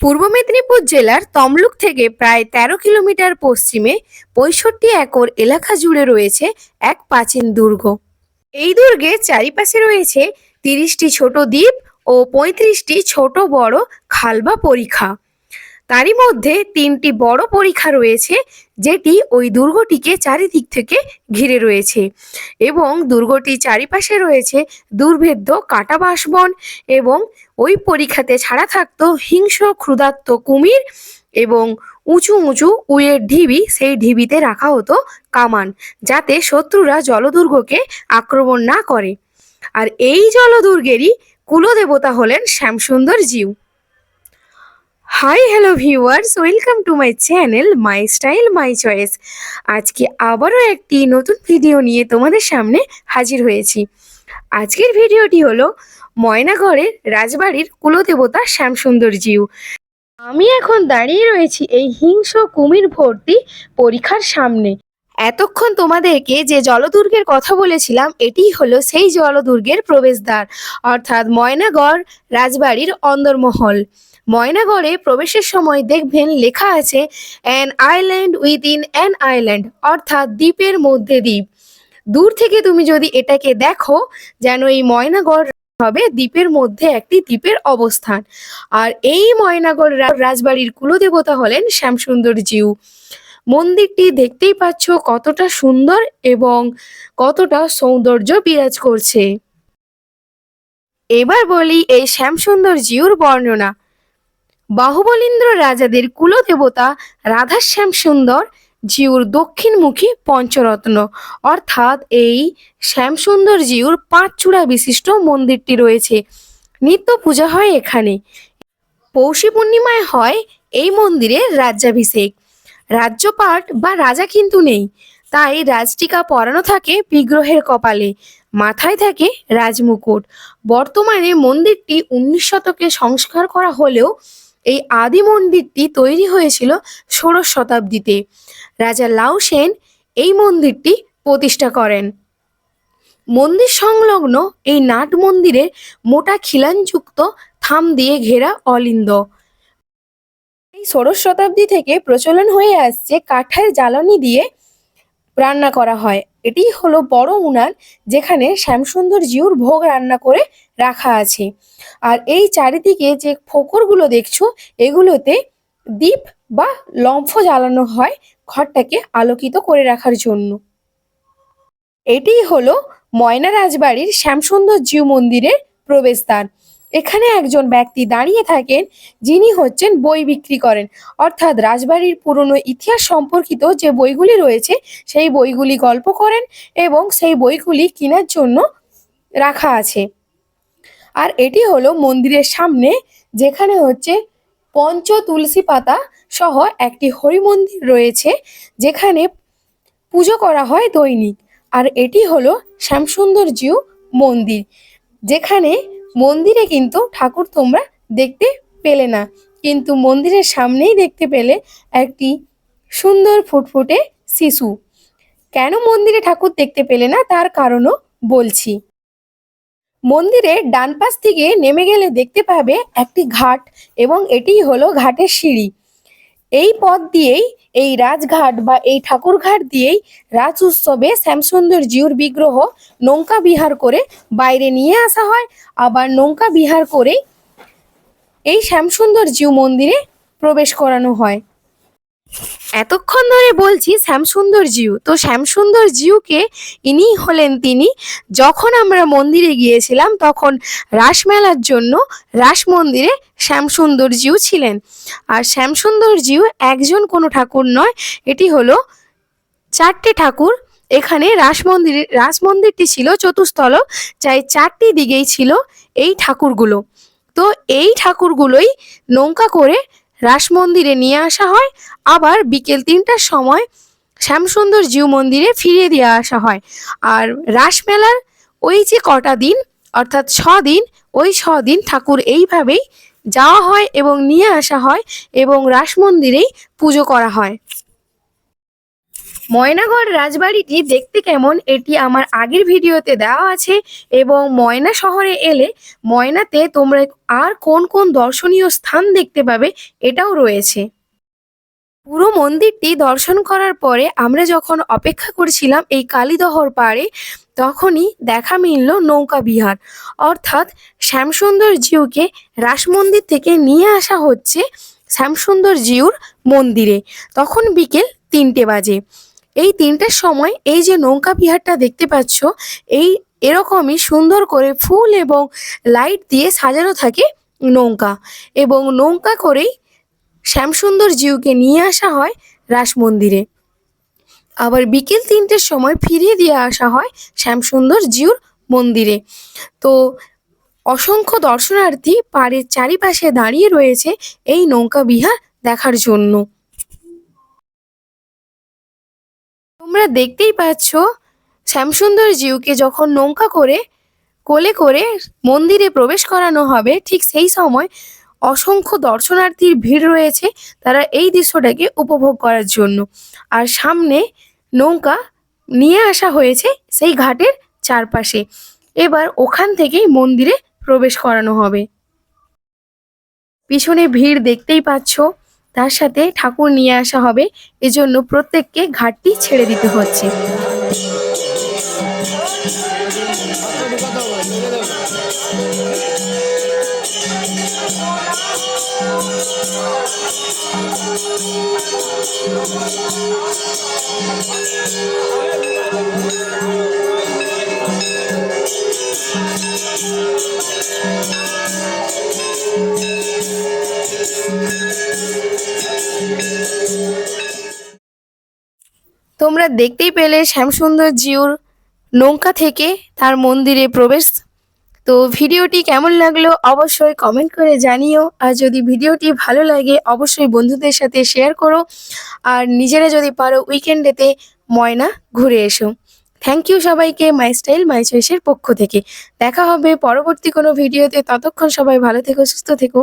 পূর্ব মেদিনীপুর জেলার তমলুক থেকে প্রায় তেরো কিলোমিটার পশ্চিমে পঁয়ষট্টি একর এলাকা জুড়ে রয়েছে এক প্রাচীন দুর্গ। এই দুর্গের চারিপাশে রয়েছে তিরিশটি ছোট দ্বীপ ও পঁয়ত্রিশটি ছোট বড় খালবা পরিখা। তারই মধ্যে তিনটি বড় পরীক্ষা রয়েছে, যেটি ওই দুর্গটিকে চারিদিক থেকে ঘিরে রয়েছে এবং দুর্গটি চারিপাশে রয়েছে দুর্ভেদ্য কাটা বাঁশবন এবং ওই পরীক্ষাতে ছাড়া থাকতো হিংস্র, ক্ষুধার্ত কুমির এবং উঁচু উঁচু উয়ের ঢিবি। সেই ঢিবিতে রাখা হতো কামান, যাতে শত্রুরা জলদুর্গকে আক্রমণ না করে। আর এই জলদুর্গেরই কুলদেবতা হলেন Shyamsundar Jiu. Hi hello viewers welcome to my channel my style my choice আজকে আবারও একটি নতুন ভিডিও নিয়ে তোমাদের সামনে হাজির হয়েছি। আজকের ভিডিওটি হলো ময়নাগড়ের রাজবাড়ির কুলদেবতা শ্যামসুন্দর জিউ। আমি এখন দাঁড়িয়ে রয়েছি এই হিংস্র কুমির ভর্তি পরীক্ষার সামনে। এতক্ষণ তোমাদেরকে যে জলদুর্গের কথা বলেছিলাম, এটি হলো সেই জলদুর্গের প্রবেশদ্বার, অর্থাৎ ময়নাগড় রাজবাড়ির অন্দরমহল। ময়নাগড়ে প্রবেশের সময় দেখবেন লেখা আছে an island within an island অর্থাৎ দ্বীপের মধ্যে দ্বীপ। দূর থেকে তুমি যদি এটাকে দেখো, যেন এই ময়নাগড় হবে দ্বীপের মধ্যে একটি দ্বীপের অবস্থান। আর এই ময়নাগড় রাজবাড়ির কুলদেবতা হলেন শ্যামসুন্দর জিউ। মন্দিরটি দেখতেই পাচ্ছ কতটা সুন্দর এবং কতটা সৌন্দর্য বিরাজ করছে। এবার বলি এই শ্যামসুন্দর জিউর বর্ণনা। বাহুবলীন্দ্র রাজাদের কুলদেবতা রাধাশ্যাম সুন্দর, জিউর দক্ষিণমুখী পঞ্চরত্ন। অর্থাৎ এই শ্যামসুন্দর জিউর পাঁচ চূড়া বিশিষ্ট মন্দিরটি রয়েছে। নিত্য পূজা হয় এখানে। পৌষী পূর্ণিমায় হয় এই মন্দিরে রাজ্যাভিষেক। রাজ্যপাট বা রাজা কিন্তু নেই। তাই রাজটিকা পরানো থাকে বিগ্রহের কপালে, মাথায় থাকে রাজমুকুট। বর্তমানে মন্দিরটি উনিশ শতকে সংস্কার করা হলেও এই আদি মন্দিরটি তৈরি হয়েছিল ষোড়শ শতাব্দীতে। রাজা লাউ সেন এই মন্দিরটি প্রতিষ্ঠা করেন। মন্দির সংলগ্ন এই নাট মন্দিরে মোটা খিলানযুক্ত থাম দিয়ে ঘেরা অলিন্দ। এই ষোড়শ শতাব্দী থেকে প্রচলন হয়ে আসছে কাঠের জ্বালানি দিয়ে রান্না করা হয়। এটি হলো বড় উনান যেখানে শ্যামসুন্দর জিউর ভোগ রান্না করে রাখা আছে। আর এই চারিদিকে যে ফোকরগুলো দেখছ, এগুলোতে দীপ বা লম্ফ জ্বালানো হয় ঘরটাকে আলোকিত করে রাখার জন্য। এটি হলো ময়না রাজবাড়ির শ্যামসুন্দর জিউ মন্দিরের প্রবেশদ্বার। এখানে একজন ব্যক্তি দাঁড়িয়ে থাকেন, যিনি হচ্ছেন বই বিক্রি করেন। অর্থাৎ রাজবাড়ির পুরনো ইতিহাস সম্পর্কিত যে বইগুলি রয়েছে, সেই বইগুলি গল্প করেন এবং সেই বইগুলি কেনার জন্য রাখা আছে। আর এটি হলো মন্দিরের সামনে, যেখানে হচ্ছে পঞ্চ তুলসী পাতা সহ একটি হরি মন্দির রয়েছে, যেখানে পুজো করা হয় দৈনিক। আর এটি হলো শ্যামসুন্দর জিউ মন্দির, যেখানে মন্দিরে কিন্তু ঠাকুর তোমরা দেখতে পেলে না। কিন্তু মন্দিরের সামনেই দেখতে পেলে একটি সুন্দর ফুটফুটে শিশু। কেন মন্দিরে ঠাকুর দেখতে পেলে না? তার কারণও বলছি। মন্দিরের ডান পাশ থেকে নেমে গেলে দেখতে পাবে একটি ঘাট এবং এটি হলো ঘাটের সিঁড়ি। এই পথ দিয়েই, এই রাজঘাট বা এই ঠাকুরঘাট দিয়েই রাজ উৎসবে শ্যামসুন্দর জিউর বিগ্রহ নৌকা বিহার করে বাইরে নিয়ে আসা হয়। আবার নৌকা বিহার করে এই শ্যামসুন্দর জিউ মন্দিরে প্রবেশ করানো হয়। এতক্ষণ ধরে বলছি শ্যামসুন্দর জিউ। তো শ্যামসুন্দর জিউকে ইনি হলেন তিনি। যখন আমরা মন্দিরে গিয়েছিলাম, তখন রাসমেলার জন্য রাস মন্দিরে শ্যামসুন্দর জিউ ছিলেন। আর শ্যামসুন্দর জিউ একজন কোনো ঠাকুর নয়, এটি হলো চারটে ঠাকুর। এখানে রাস মন্দিরে রাস মন্দিরটি ছিল চতুস্থল চাই চারটি দিকেই ছিল এই ঠাকুরগুলো। তো এই ঠাকুরগুলোই নৌকা করে রাস মন্দিরে নিয়ে আসা হয়, আবার বিকেল তিনটার সময় শ্যামসুন্দর জিউ মন্দিরে ফিরিয়ে দিয়ে আসা হয়। আর রাসমেলার ওই যে কটা দিন, অর্থাৎ ছ দিন, ওই ছ দিন ঠাকুর এইভাবেই যাওয়া হয় এবং নিয়ে আসা হয় এবং রাস মন্দিরেই পুজো করা হয়। ময়নাগড় রাজবাড়িটি দেখতে কেমন? এটি আমার আগের ভিডিওতে দেওয়া আছে এবং ময়না শহরে এলে ময়নাতে তোমরা আর কোন কোন দর্শনীয় স্থান দেখতে পাবে এটাও রয়েছে। পুরো মন্দিরটি দর্শন করার পরে আমরা যখন অপেক্ষা করছিলাম এই কালীদহর পাড়ে, তখনই দেখা মিলল নৌকা বিহার। অর্থাৎ শ্যামসুন্দর জিউকে রাস মন্দির থেকে নিয়ে আসা হচ্ছে শ্যামসুন্দর জিউর মন্দিরে। তখন বিকেল তিনটে বাজে। এই তিনটের সময় এই যে নৌকা বিহারটা দেখতে পাচ্ছ, এই এরকমই সুন্দর করে ফুল এবং লাইট দিয়ে সাজানো থাকে নৌকা এবং নৌকা করেই শ্যামসুন্দর জিউকে নিয়ে আসা হয় রাস মন্দিরে আবার বিকেল তিনটের সময় ফিরিয়ে দিয়ে আসা হয় শ্যামসুন্দর জিউর মন্দিরে। তো অসংখ্য দর্শনার্থী পাড়ের চারিপাশে দাঁড়িয়ে রয়েছে এই নৌকা বিহার দেখার জন্য। তোমরা দেখতেই পাচ্ছ শ্যামসুন্দর জিউকে যখন নৌকা করে, কোলে করে মন্দিরে প্রবেশ করানো হবে, ঠিক সেই সময় অসংখ্য দর্শনার্থীর ভিড় রয়েছে তারা এই দৃশ্যটাকে উপভোগ করার জন্য। আর সামনে নৌকা নিয়ে আসা হয়েছে সেই ঘাটের চারপাশে। এবার ওখান থেকেই মন্দিরে প্রবেশ করানো হবে। পিছনে ভিড় দেখতেই পাচ্ছ। তার সাথে ঠাকুর নিয়ে আসা হবে। এজন্য প্রত্যেককে ঘাটটি ছেড়ে দিতে হচ্ছে। তোমরা দেখতেই পেলে শ্যামসুন্দর জিউর নৌকা থেকে তার মন্দিরে প্রবেশ। তো ভিডিওটি কেমন লাগল অবশ্যই কমেন্ট করে জানিও। আর যদি ভিডিওটি ভালো লাগে, অবশ্যই বন্ধুদের সাথে শেয়ার করো। আর নিজেরা যদি পারো উইকেন্ডেতে ময়না ঘুরে এসো। থ্যাংক ইউ সবাইকে মাই স্টাইল মাই চয়েসের পক্ষ থেকে। দেখা হবে পরবর্তী কোনো ভিডিওতে। ততক্ষণ সবাই ভালো থেকো, সুস্থ থেকো।